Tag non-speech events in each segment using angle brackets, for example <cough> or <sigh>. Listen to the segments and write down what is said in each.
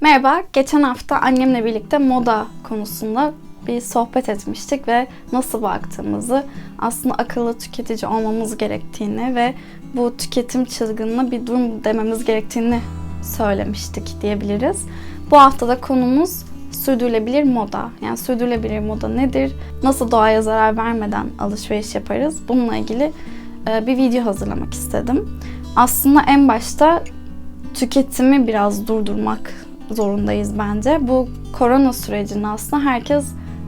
Merhaba, geçen hafta annemle birlikte moda konusunda bir sohbet etmiştik ve nasıl baktığımızı, aslında akıllı tüketici olmamız gerektiğini ve bu tüketim çılgınına bir durum dememiz gerektiğini söylemiştik diyebiliriz. Bu haftada konumuz sürdürülebilir moda. Yani sürdürülebilir moda nedir? Nasıl doğaya zarar vermeden alışveriş yaparız? Bununla ilgili e, bir video hazırlamak istedim. Aslında en başta tüketimi biraz durdurmak zorundayız bence. Bu korona sürecinde aslında herkes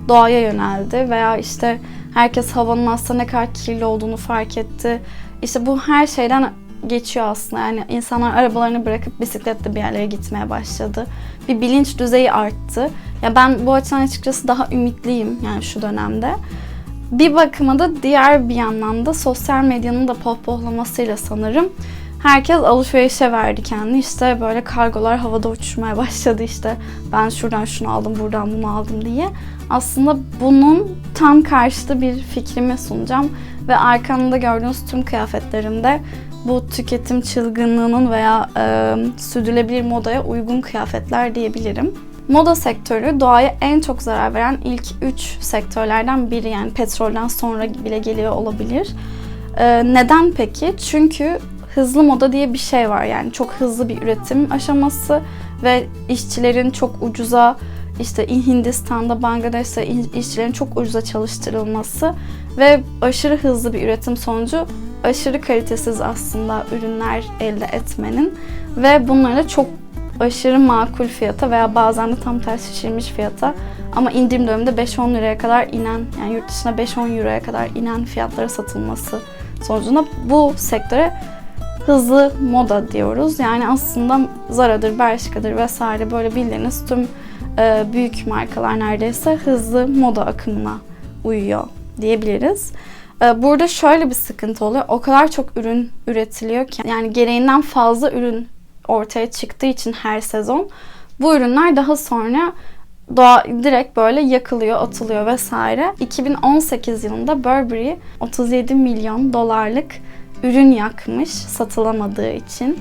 doğaya yöneldi veya işte herkes havanın aslında ne kadar kirli olduğunu fark etti. İşte bu her şeyden geçiyor aslında. Yani insanlar arabalarını bırakıp bisikletle bir yerlere gitmeye başladı. Bir bilinç düzeyi arttı. Ya ben bu açıdan açıkçası daha ümitliyim yani şu dönemde. Bir bakıma da diğer bir yandan da sosyal medyanın da pohpohlamasıyla sanırım herkes alışverişe verdi kendini. İşte böyle kargolar havada uçuşmaya başladı işte. Ben şuradan şunu aldım, buradan bunu aldım diye. Aslında bunun tam karşıtı bir fikrimi sunacağım. Ve arkamda gördüğünüz tüm kıyafetlerimde bu tüketim çılgınlığının veya e, sürdürülebilir modaya uygun kıyafetler diyebilirim. Moda sektörü doğaya en çok zarar veren ilk 3 sektörlerden biri yani petrolden sonra bile geliyor olabilir. Ee, neden peki? Çünkü hızlı moda diye bir şey var yani. Çok hızlı bir üretim aşaması ve işçilerin çok ucuza işte Hindistan'da, Bangladeş'te işçilerin çok ucuza çalıştırılması ve aşırı hızlı bir üretim sonucu aşırı kalitesiz aslında ürünler elde etmenin ve bunları da çok aşırı makul fiyata veya bazen de tam tersi şişirmiş fiyata ama indirim döneminde 5-10 liraya kadar inen yani yurt dışına 5-10 euroya kadar inen fiyatlara satılması sonucunda bu sektöre hızlı moda diyoruz. Yani aslında Zara'dır, Bershka'dır vesaire böyle bildiğiniz tüm e, büyük markalar neredeyse hızlı moda akımına uyuyor diyebiliriz. E, burada şöyle bir sıkıntı oluyor. O kadar çok ürün üretiliyor ki yani gereğinden fazla ürün ortaya çıktığı için her sezon bu ürünler daha sonra doğa direkt böyle yakılıyor, atılıyor vesaire. 2018 yılında Burberry 37 milyon dolarlık ürün yakmış satılamadığı için.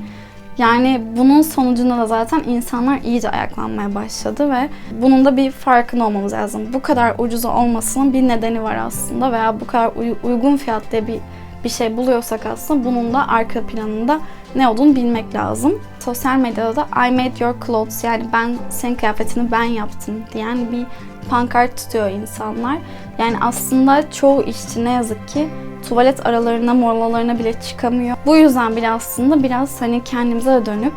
Yani bunun sonucunda da zaten insanlar iyice ayaklanmaya başladı ve bunun da bir farkında olmamız lazım. Bu kadar ucuza olmasının bir nedeni var aslında veya bu kadar uygun fiyatlı bir bir şey buluyorsak aslında bunun da arka planında ne olduğunu bilmek lazım. Sosyal medyada da I made your clothes yani ben senin kıyafetini ben yaptım diyen bir pankart tutuyor insanlar. Yani aslında çoğu işçi ne yazık ki tuvalet aralarına, molalarına bile çıkamıyor. Bu yüzden bile aslında biraz hani kendimize dönüp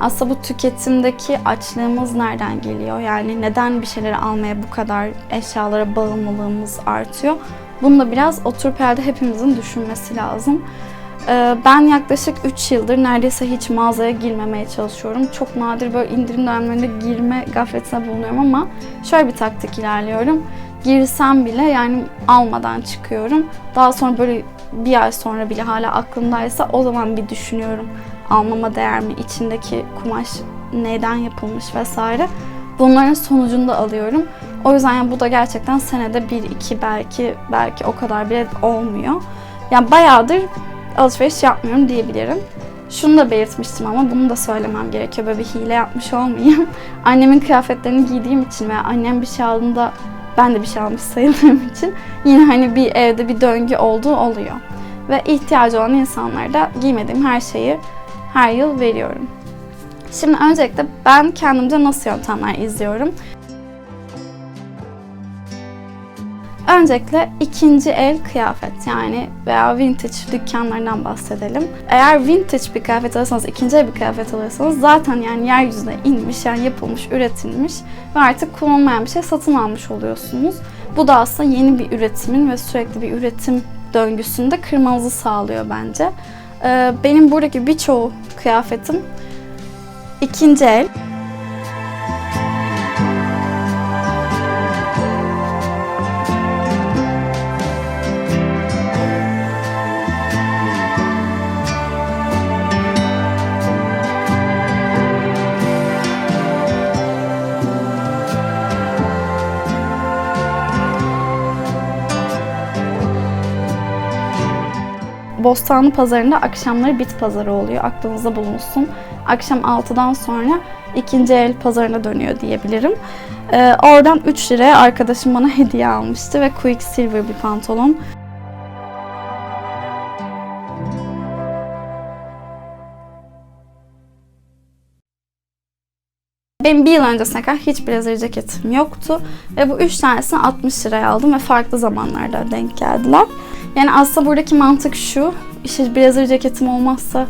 aslında bu tüketimdeki açlığımız nereden geliyor? Yani neden bir şeyleri almaya bu kadar eşyalara bağımlılığımız artıyor? Bunu da biraz oturup herhalde hepimizin düşünmesi lazım. Ee, ben yaklaşık 3 yıldır neredeyse hiç mağazaya girmemeye çalışıyorum. Çok nadir böyle indirim dönemlerinde girme gafletine bulunuyorum ama şöyle bir taktik ilerliyorum. Girsem bile yani almadan çıkıyorum. Daha sonra böyle bir ay sonra bile hala aklımdaysa o zaman bir düşünüyorum. Almama değer mi? İçindeki kumaş neden yapılmış vesaire. Bunların sonucunda alıyorum. O yüzden yani bu da gerçekten senede bir iki belki belki o kadar bile olmuyor. Yani bayağıdır alışveriş yapmıyorum diyebilirim. Şunu da belirtmiştim ama bunu da söylemem gerekiyor. Böyle bir hile yapmış olmayayım. <laughs> Annemin kıyafetlerini giydiğim için veya annem bir şey aldığında ben de bir şey almış sayıldığım <laughs> için yine hani bir evde bir döngü olduğu oluyor. Ve ihtiyacı olan insanlara da giymediğim her şeyi her yıl veriyorum. Şimdi öncelikle ben kendimce nasıl yöntemler izliyorum? Öncelikle ikinci el kıyafet yani veya vintage dükkanlarından bahsedelim. Eğer vintage bir kıyafet alırsanız, ikinci el bir kıyafet alırsanız zaten yani yeryüzüne inmiş, yani yapılmış, üretilmiş ve artık kullanılmayan bir şey satın almış oluyorsunuz. Bu da aslında yeni bir üretimin ve sürekli bir üretim döngüsünde kırmanızı sağlıyor bence. Ee, benim buradaki birçoğu kıyafetim ikinci el. Bostanlı Pazarı'nda akşamları bit pazarı oluyor. Aklınızda bulunsun. Akşam 6'dan sonra ikinci el pazarına dönüyor diyebilirim. Ee, oradan 3 liraya arkadaşım bana <laughs> hediye almıştı ve Quicksilver bir pantolon. Benim bir yıl öncesine kadar hiç blazer ceketim yoktu. Ve bu üç tanesini 60 liraya aldım ve farklı zamanlarda denk geldiler. Yani aslında buradaki mantık şu. İşte blazer ceketim olmazsa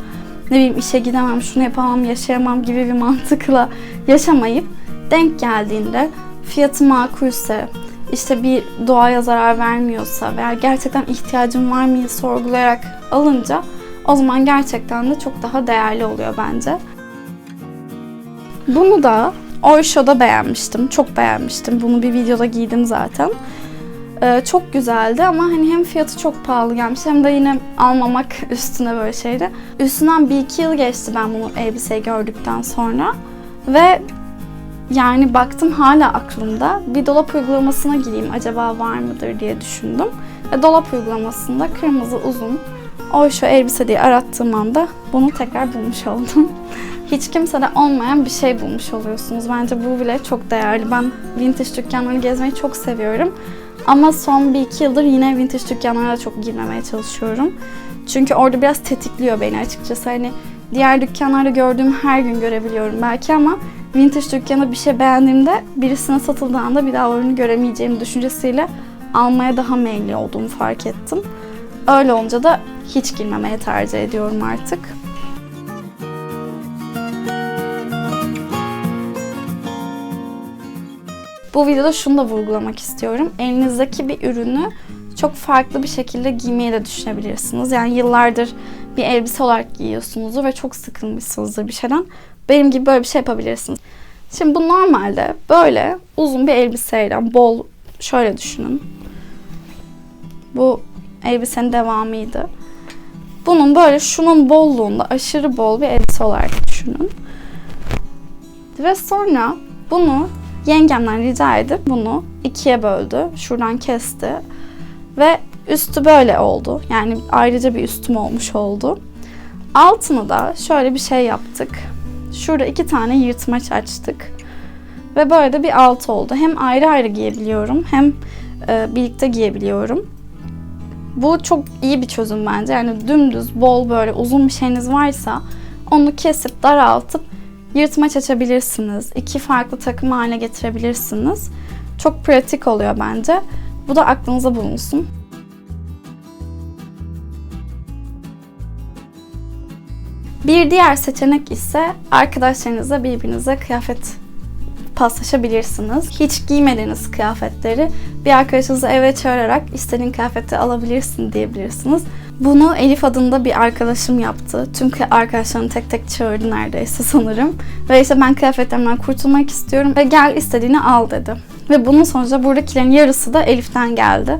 ne bileyim işe gidemem, şunu yapamam, yaşayamam gibi bir mantıkla yaşamayıp denk geldiğinde fiyatı makulse, işte bir doğaya zarar vermiyorsa veya gerçekten ihtiyacım var mı sorgulayarak alınca o zaman gerçekten de çok daha değerli oluyor bence. Bunu da Oysho'da beğenmiştim. Çok beğenmiştim. Bunu bir videoda giydim zaten. Ee, çok güzeldi ama hani hem fiyatı çok pahalı gelmişti hem de yine almamak üstüne böyle şeydi. Üstünden bir iki yıl geçti ben bunu elbiseyi gördükten sonra. Ve yani baktım hala aklımda. Bir dolap uygulamasına gireyim acaba var mıdır diye düşündüm. Ve dolap uygulamasında kırmızı uzun Oysho elbise diye arattığım anda bunu tekrar bulmuş <laughs> oldum. Hiç kimsede olmayan bir şey bulmuş oluyorsunuz. Bence bu bile çok değerli. Ben vintage dükkanlarını gezmeyi çok seviyorum. Ama son bir iki yıldır yine vintage dükkanlara çok girmemeye çalışıyorum. Çünkü orada biraz tetikliyor beni açıkçası. Hani diğer dükkanlarda gördüğüm her gün görebiliyorum belki ama vintage dükkanı bir şey beğendiğimde birisine satıldığında bir daha onu göremeyeceğim düşüncesiyle almaya daha meyilli olduğumu fark ettim. Öyle olunca da hiç girmemeye tercih ediyorum artık. Bu videoda şunu da vurgulamak istiyorum. Elinizdeki bir ürünü çok farklı bir şekilde giymeyi de düşünebilirsiniz. Yani yıllardır bir elbise olarak giyiyorsunuzdur ve çok sıkılmışsınızdır bir şeyden. Benim gibi böyle bir şey yapabilirsiniz. Şimdi bu normalde böyle uzun bir elbiseyle bol şöyle düşünün. Bu elbisenin devamıydı. Bunun böyle şunun bolluğunda aşırı bol bir elbise olarak düşünün. Ve sonra bunu yengemden rica edip bunu ikiye böldü. Şuradan kesti. Ve üstü böyle oldu. Yani ayrıca bir üstüm olmuş oldu. Altını da şöyle bir şey yaptık. Şurada iki tane yırtmaç açtık. Ve böyle de bir alt oldu. Hem ayrı ayrı giyebiliyorum hem e, birlikte giyebiliyorum. Bu çok iyi bir çözüm bence. Yani dümdüz, bol böyle uzun bir şeyiniz varsa onu kesip daraltıp yırtmaç açabilirsiniz. İki farklı takım haline getirebilirsiniz. Çok pratik oluyor bence. Bu da aklınıza bulunsun. Bir diğer seçenek ise arkadaşlarınızla birbirinize kıyafet paslaşabilirsiniz. Hiç giymediğiniz kıyafetleri bir arkadaşınızı eve çağırarak istediğin kıyafeti alabilirsin diyebilirsiniz. Bunu Elif adında bir arkadaşım yaptı. Tüm arkadaşlarını tek tek çağırdı neredeyse sanırım. Ve işte ben kıyafetlerimden kurtulmak istiyorum ve gel istediğini al dedi. Ve bunun sonucu buradakilerin yarısı da Elif'ten geldi.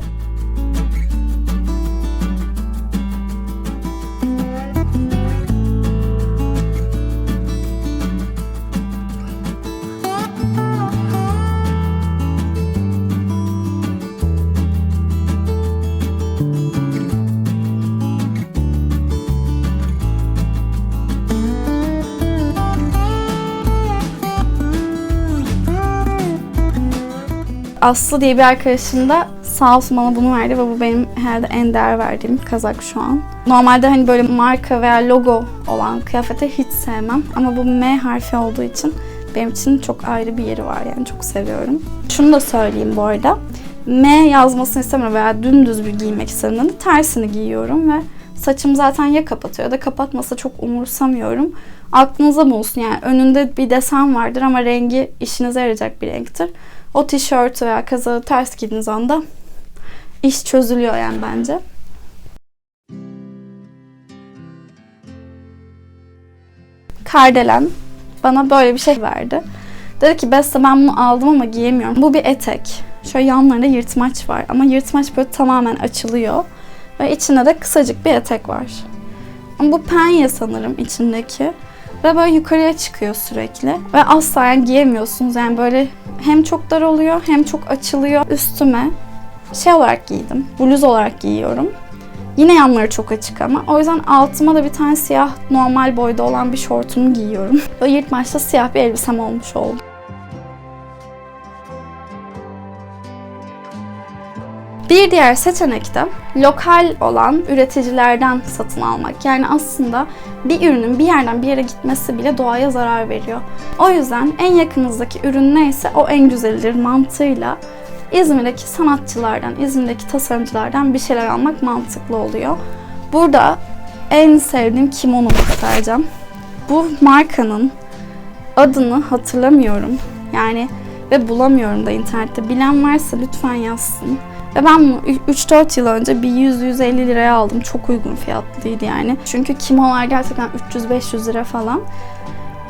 Aslı diye bir arkadaşım da sağ olsun bana bunu verdi ve bu benim herhalde en değer verdiğim kazak şu an. Normalde hani böyle marka veya logo olan kıyafete hiç sevmem ama bu M harfi olduğu için benim için çok ayrı bir yeri var yani çok seviyorum. Şunu da söyleyeyim bu arada. M yazmasını istemiyorum veya dümdüz bir giymek istediğimde tersini giyiyorum ve saçım zaten ya kapatıyor ya da kapatmasa çok umursamıyorum. Aklınıza bulsun yani önünde bir desen vardır ama rengi işinize yarayacak bir renktir o tişört veya kazağı ters giydiğiniz anda iş çözülüyor yani bence. Kardelen bana böyle bir şey verdi. Dedi ki Beste ben bunu aldım ama giyemiyorum. Bu bir etek. Şöyle yanlarında yırtmaç var ama yırtmaç böyle tamamen açılıyor. Ve içinde de kısacık bir etek var. Ama bu penye sanırım içindeki. Ve böyle yukarıya çıkıyor sürekli. Ve asla yani giyemiyorsunuz. Yani böyle hem çok dar oluyor hem çok açılıyor. Üstüme şey olarak giydim. Bluz olarak giyiyorum. Yine yanları çok açık ama. O yüzden altıma da bir tane siyah normal boyda olan bir şortumu giyiyorum. Böyle yırtmaçta siyah bir elbisem olmuş oldu. Bir diğer seçenek de lokal olan üreticilerden satın almak. Yani aslında bir ürünün bir yerden bir yere gitmesi bile doğaya zarar veriyor. O yüzden en yakınızdaki ürün neyse o en güzelidir mantığıyla İzmir'deki sanatçılardan, İzmir'deki tasarımcılardan bir şeyler almak mantıklı oluyor. Burada en sevdiğim kimono göstereceğim. Bu markanın adını hatırlamıyorum. Yani ve bulamıyorum da internette. Bilen varsa lütfen yazsın. Ve ben bunu 3-4 yıl önce bir 100-150 liraya aldım. Çok uygun fiyatlıydı yani. Çünkü kimolar gerçekten 300-500 lira falan.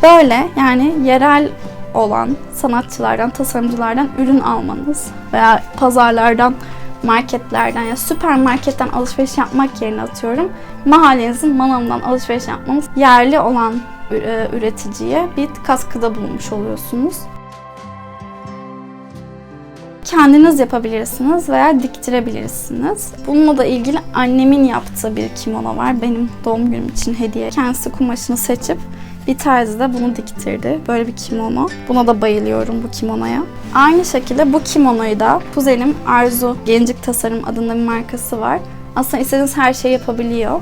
Böyle yani yerel olan sanatçılardan, tasarımcılardan ürün almanız veya pazarlardan, marketlerden ya süpermarketten alışveriş yapmak yerine atıyorum. Mahallenizin manavından alışveriş yapmanız yerli olan e, üreticiye bir katkıda bulunmuş oluyorsunuz. Kendiniz yapabilirsiniz veya diktirebilirsiniz. Bununla da ilgili annemin yaptığı bir kimono var. Benim doğum günüm için hediye. Kendisi kumaşını seçip bir terzi de bunu diktirdi. Böyle bir kimono. Buna da bayılıyorum bu kimonoya. Aynı şekilde bu kimonoyu da kuzenim Arzu Gencik Tasarım adında bir markası var. Aslında istediğiniz her şeyi yapabiliyor.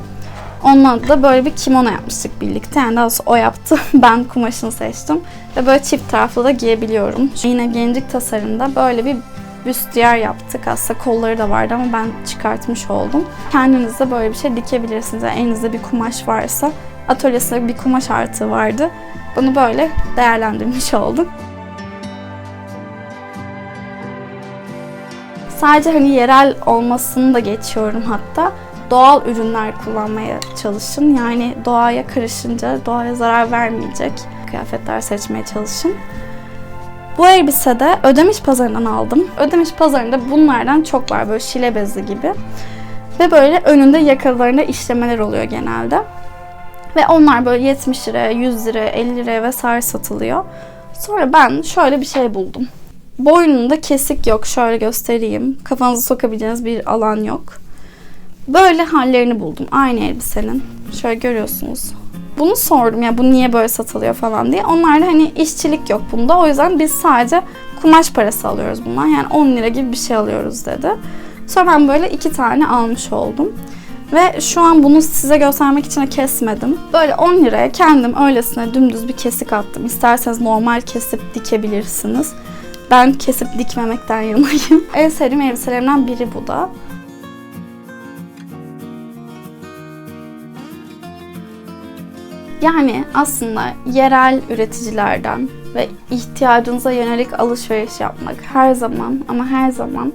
Onunla da böyle bir kimono yapmıştık birlikte. Yani daha doğrusu o yaptı. <laughs> Ben kumaşını seçtim. Ve böyle çift taraflı da giyebiliyorum. Yine Gencik Tasarım'da böyle bir büstiyer yaptık. Aslında kolları da vardı ama ben çıkartmış oldum. Kendiniz böyle bir şey dikebilirsiniz. Yani elinizde bir kumaş varsa atölyesinde bir kumaş artığı vardı. Bunu böyle değerlendirmiş <laughs> oldum. Sadece hani yerel olmasını da geçiyorum hatta. Doğal ürünler kullanmaya çalışın. Yani doğaya karışınca doğaya zarar vermeyecek kıyafetler seçmeye çalışın. Bu elbise de Ödemiş pazarından aldım. Ödemiş pazarında bunlardan çok var böyle şile bezi gibi. Ve böyle önünde yakalarında işlemeler oluyor genelde. Ve onlar böyle 70 liraya, 100 liraya, 50 liraya vesaire satılıyor. Sonra ben şöyle bir şey buldum. Boynunda kesik yok. Şöyle göstereyim. Kafanızı sokabileceğiniz bir alan yok. Böyle hallerini buldum. Aynı elbisenin. Şöyle görüyorsunuz. Bunu sordum ya bu niye böyle satılıyor falan diye. Onlar da hani işçilik yok bunda. O yüzden biz sadece kumaş parası alıyoruz bundan. Yani 10 lira gibi bir şey alıyoruz dedi. Sonra ben böyle iki tane almış oldum. Ve şu an bunu size göstermek için kesmedim. Böyle 10 liraya kendim öylesine dümdüz bir kesik attım. İsterseniz normal kesip dikebilirsiniz. Ben kesip dikmemekten <laughs> yanayım. en sevdiğim elbiselerimden biri bu da. Yani aslında yerel üreticilerden ve ihtiyacınıza yönelik alışveriş yapmak her zaman ama her zaman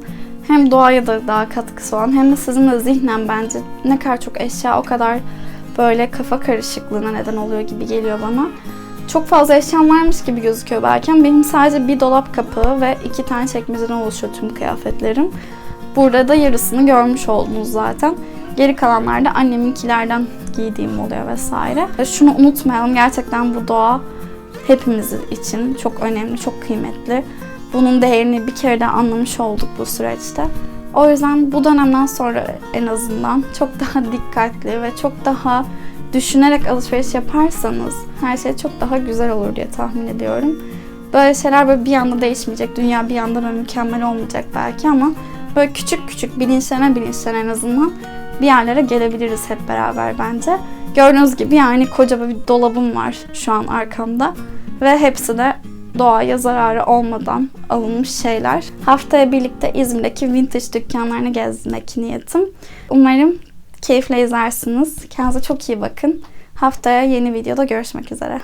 hem doğaya da daha katkısı olan hem de sizin de zihnen bence ne kadar çok eşya o kadar böyle kafa karışıklığına neden oluyor gibi geliyor bana. Çok fazla eşyam varmış gibi gözüküyor belki ama benim sadece bir dolap kapağı ve iki tane çekmeceden oluşuyor tüm kıyafetlerim. Burada da yarısını görmüş oldunuz zaten. Geri kalanlar da anneminkilerden giydiğim oluyor vesaire. Ve şunu unutmayalım gerçekten bu doğa hepimiz için çok önemli, çok kıymetli bunun değerini bir kere de anlamış olduk bu süreçte. O yüzden bu dönemden sonra en azından çok daha <laughs> dikkatli ve çok daha düşünerek alışveriş yaparsanız her şey çok daha güzel olur diye tahmin ediyorum. Böyle şeyler böyle bir anda değişmeyecek. Dünya bir anda böyle mükemmel olmayacak belki ama böyle küçük küçük bilinçlene bilinçlene en azından bir yerlere gelebiliriz hep beraber bence. Gördüğünüz gibi yani koca bir dolabım var şu an arkamda ve hepsi de doğaya zararı olmadan alınmış şeyler. Haftaya birlikte İzmir'deki vintage dükkanlarını gezmek niyetim. Umarım keyifle izlersiniz. Kendinize çok iyi bakın. Haftaya yeni videoda görüşmek üzere.